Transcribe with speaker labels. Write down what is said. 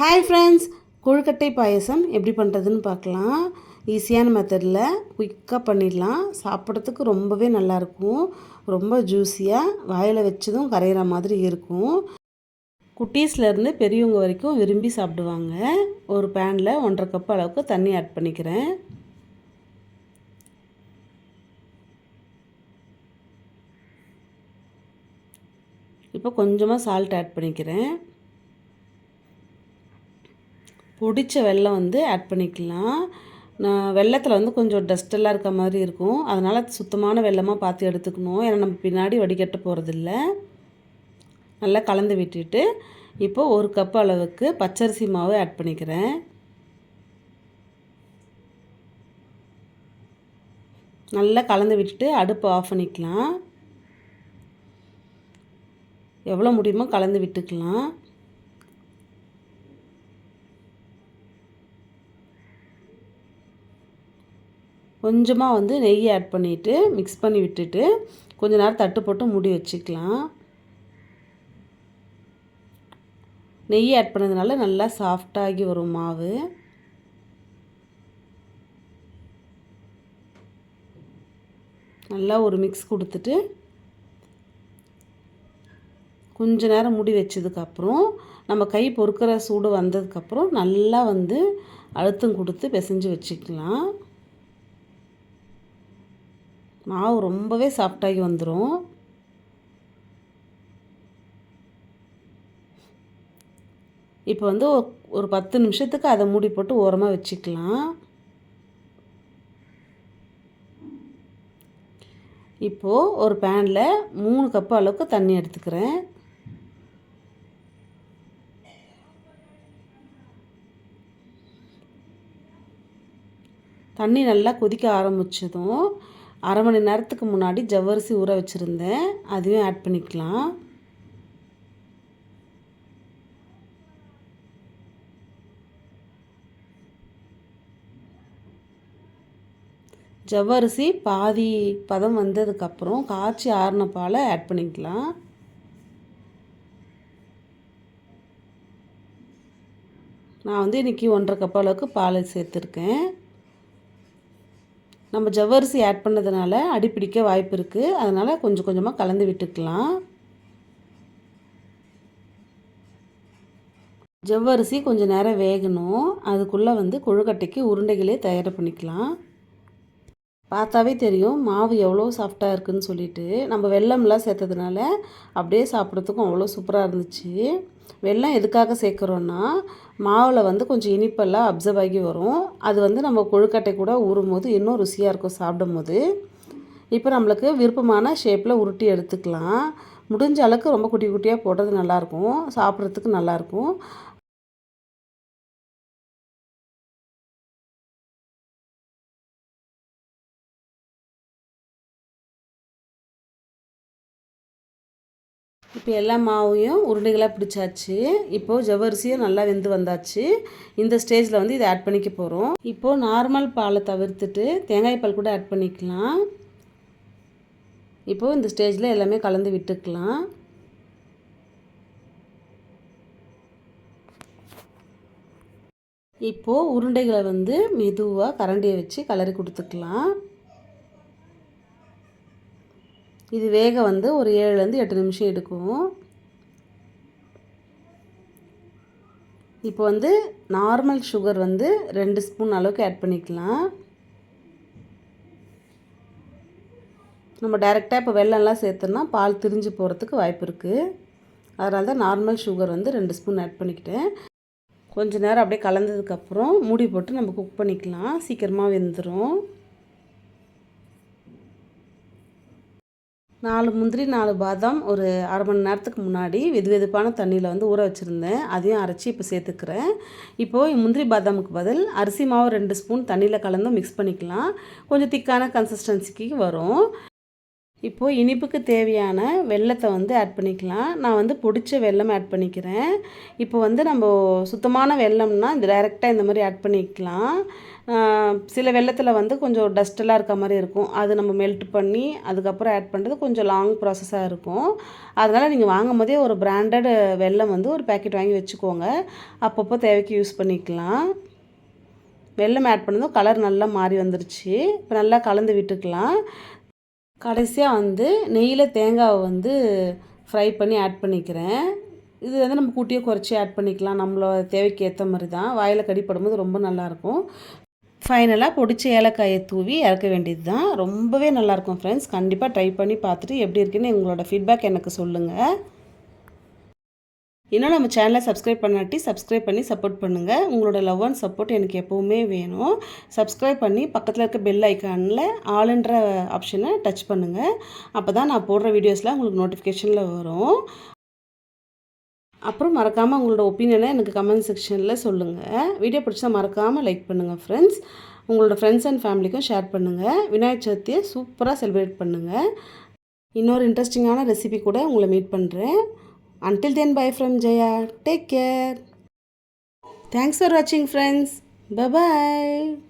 Speaker 1: Hi friends கொழுக்கட்டை பாயசம் எப்படி பண்ணுறதுன்னு பார்க்கலாம். ஈஸியான மெத்தடில் குயிக்காக பண்ணிடலாம். சாப்பிட்றதுக்கு ரொம்பவே நல்லாயிருக்கும் ரொம்ப ஜூஸியாக வாயில் வச்சதும் கரையிற மாதிரி இருக்கும். குட்டீஸ்லேருந்து பெரியவங்க வரைக்கும் விரும்பி சாப்பிடுவாங்க. ஒரு பேனில் ஒன்றரை கப் அளவுக்கு தண்ணி ஆட் பண்ணிக்கிறேன். இப்போ கொஞ்சமாக சால்ட் ஆட் பண்ணிக்கிறேன். பொடித்த வெல்லம் வந்து ஆட் பண்ணிக்கலாம். நான் வெள்ளத்தில் வந்து கொஞ்சம் டஸ்டெல்லாம் இருக்க மாதிரி இருக்கும். அதனால் சுத்தமான வெள்ளமாக பார்த்து எடுத்துக்கணும். ஏன்னா நம்ம பின்னாடி வடிகட்ட போகிறதில்ல நல்லா கலந்து விட்டுட்டு இப்போது ஒரு கப் அளவுக்கு பச்சரிசி மாவு ஆட் பண்ணிக்கிறேன். நல்லா கலந்து விட்டுட்டு அடுப்பை ஆஃப் பண்ணிக்கலாம். எவ்வளோ முடியுமோ கலந்து விட்டுக்கலாம். கொஞ்சமாக வந்து நெய் ஆட் பண்ணிவிட்டு மிக்ஸ் பண்ணி விட்டுட்டு கொஞ்ச நேரம் தட்டு போட்டு மூடி வச்சுக்கலாம். நெய் ஆட் பண்ணதுனால நல்லா சாஃப்டாகி வரும் மாவு. நல்லா ஒரு மிக்ஸ் கொடுத்துட்டு கொஞ்ச நேரம் முடி வச்சதுக்கப்புறம் நம்ம கை பொறுக்கிற சூடு வந்ததுக்கப்புறம் நல்லா வந்து அழுத்தம் கொடுத்து பிசைஞ்சு வச்சுக்கலாம். மாவு ரொம்பவே சாஃப்டாகி வந்துடும் இப்போ வந்து ஒரு பத்து நிமிஷத்துக்கு அதை மூடி போட்டு ஓரமாக வச்சுக்கலாம். இப்போது ஒரு பேனில் மூணு கப்பு அளவுக்கு தண்ணி எடுத்துக்கிறேன். தண்ணி நல்லா கொதிக்க ஆரம்பித்ததும் அரை மணி நேரத்துக்கு முன்னாடி ஜவ்வரிசி ஊற வச்சுருந்தேன். அதையும் ஆட் பண்ணிக்கலாம். ஜவ்வரிசி பாதி பதம் வந்ததுக்கப்புறம் காய்ச்சி ஆறின பாலை ஆட் பண்ணிக்கலாம். நான் வந்து இன்றைக்கி ஒன்றரை கப் அளவுக்கு பால் சேர்த்துருக்கேன். நம்ம ஜவ்வரிசி ஆட் பண்ணதுனால அடிப்பிடிக்க வாய்ப்பு இருக்குது அதனால் கொஞ்சம் கொஞ்சமாக கலந்து விட்டுக்கலாம். ஜவ்வரிசி கொஞ்சம் நேரம் வேகணும். அதுக்குள்ளே வந்து கொழுக்கட்டைக்கு உருண்டைகளே தயார் பண்ணிக்கலாம். பார்த்தாவே தெரியும் மாவு எவ்வளோ சாஃப்டாக இருக்குதுன்னு சொல்லிட்டு. நம்ம வெள்ளம்லாம் சேர்த்ததுனால அப்படியே சாப்பிட்றதுக்கும் அவ்வளோ சூப்பராக இருந்துச்சு. வெள்ளம் எதுக்காக சேர்க்குறோன்னா மாவில் வந்து கொஞ்சம் இனிப்பெல்லாம் அப்சர்வ் ஆகி வரும். அது வந்து நம்ம கொழுக்கட்டை கூட ஊறும் போது இன்னும் ருசியாக இருக்கும் சாப்பிடும் போது இப்போ நம்மளுக்கு விருப்பமான ஷேப்பில் உருட்டி எடுத்துக்கலாம். முடிஞ்ச அளவுக்கு ரொம்ப குட்டி குட்டியாக போடுறது நல்லாயிருக்கும் சாப்பிட்றதுக்கு நல்லாயிருக்கும் இப்போ எல்லா மாவையும் உருண்டைகளாக பிடிச்சாச்சு. இப்போது ஜவ்வரிசியும் நல்லா வெந்து வந்தாச்சு. இந்த ஸ்டேஜில் வந்து இதை ஆட் பண்ணிக்க போகிறோம் இப்போது நார்மல் பாலை தவிர்த்துட்டு தேங்காய் பால் கூட ஆட் பண்ணிக்கலாம். இப்போது இந்த ஸ்டேஜில் எல்லாமே கலந்து விட்டுக்கலாம். இப்போது உருண்டைகளை வந்து மெதுவாக கரண்டியை வச்சு கலரி கொடுத்துக்கலாம். இது வேக வந்து ஒரு ஏழுலேருந்து எட்டு நிமிஷம் எடுக்கும் இப்போ வந்து நார்மல் சுகர் வந்து ரெண்டு ஸ்பூன் அளவுக்கு ஆட் பண்ணிக்கலாம். நம்ம டைரெக்டாக இப்போ வெள்ளம்லாம் சேர்த்தோன்னா பால் திரிஞ்சு போகிறதுக்கு வாய்ப்பு இருக்குது அதனால தான் நார்மல் சுகர் வந்து ரெண்டு ஸ்பூன் ஆட் பண்ணிக்கிட்டேன். கொஞ்சம் நேரம் அப்படியே கலந்ததுக்கப்புறம் மூடி போட்டு நம்ம குக் பண்ணிக்கலாம். சீக்கிரமாக வெந்துடும் நாலு முந்திரி நாலு பாதாம் ஒரு அரை மணி நேரத்துக்கு முன்னாடி வெது வெதுப்பான தண்ணியில் வந்து ஊற வச்சுருந்தேன். அதையும் அரைச்சி இப்போ சேர்த்துக்கிறேன். இப்போது முந்திரி பாதாமுக்கு பதில் அரிசி மாவு ரெண்டு ஸ்பூன் தண்ணியில் கலந்து மிக்ஸ் பண்ணிக்கலாம். கொஞ்சம் திக்கான கன்சிஸ்டன்சிக்கு வரும். இப்போது இனிப்புக்கு தேவையான வெள்ளத்தை வந்து ஆட் பண்ணிக்கலாம். நான் வந்து பிடிச்ச வெல்லம் ஆட் பண்ணிக்கிறேன். இப்போ வந்து நம்ம சுத்தமான வெள்ளம்னா இந்த டைரெக்டாக இந்த மாதிரி ஆட் பண்ணிக்கலாம். சில வெல்லத்தில் வந்து கொஞ்சம் டஸ்ட்டெல்லாம் இருக்க மாதிரி இருக்கும். அது நம்ம மெல்ட் பண்ணி அதுக்கப்புறம் ஆட் பண்ணுறது கொஞ்சம் லாங் ப்ராசஸாக இருக்கும். அதனால் நீங்கள் வாங்கும் போதே ஒரு பிராண்டட் வெல்லம் வந்து ஒரு பேக்கெட் வாங்கி வச்சுக்கோங்க. அப்பப்போ தேவைக்கு யூஸ் பண்ணிக்கலாம். வெல்லம் ஆட் பண்ணதும் கலர் நல்லா மாறி வந்துருச்சு. இப்போ நல்லா கலந்து விட்டுக்கலாம். கடைசியாக வந்து நெய்யில் தேங்காவை வந்து ஃப்ரை பண்ணி ஆட் பண்ணிக்கிறேன். இது வந்து நம்ம கூட்டியே குறைச்சி ஆட் பண்ணிக்கலாம். நம்மளோட தேவைக்கு ஏற்ற மாதிரி தான் வாயில் கடிப்படும்போது ரொம்ப நல்லாயிருக்கும். ஃபைனலாக பொடிச்ச ஏலக்காயை தூவி இறக்க வேண்டியது தான் ரொம்பவே நல்லாயிருக்கும் ஃப்ரெண்ட்ஸ் கண்டிப்பாக ட்ரை பண்ணி பார்த்துட்டு எப்படி இருக்குன்னு உங்களோட ஃபீட்பேக் எனக்கு சொல்லுங்கள் இன்னும் நம்ம சேனலை சப்ஸ்கிரைப் பண்ணாட்டி சப்ஸ்கிரைப் பண்ணி சப்போர்ட் பண்ணுங்கள் உங்களோட லவ் அண்ட் சப்போர்ட் எனக்கு எப்போவுமே வேணும். சப்ஸ்கிரைப் பண்ணி பக்கத்தில் இருக்க பெல் ஐக்கானில் ஆளுன்ற ஆப்ஷனை டச் பண்ணுங்கள் அப்போ தான் நான் போடுற வீடியோஸ்லாம் உங்களுக்கு நோட்டிஃபிகேஷனில் வரும். அப்புறம் மறக்காமல் உங்களோட ஒப்பீனியனை எனக்கு கமெண்ட் செக்ஷனில் சொல்லுங்கள் வீடியோ பிடிச்சா மறக்காமல் லைக் பண்ணுங்கள் ஃப்ரெண்ட்ஸ் உங்களோட ஃப்ரெண்ட்ஸ் அண்ட் ஃபேமிலிக்கும் ஷேர் பண்ணுங்கள் விநாயகர் சதுர்த்தியை சூப்பராக செலிப்ரேட் பண்ணுங்கள் இன்னொரு இன்ட்ரெஸ்டிங்கான ரெசிபி கூட உங்களை மீட் பண்ணுறேன் Until then, bye from Jaya. Take care. Thanks for watching, friends. Bye bye.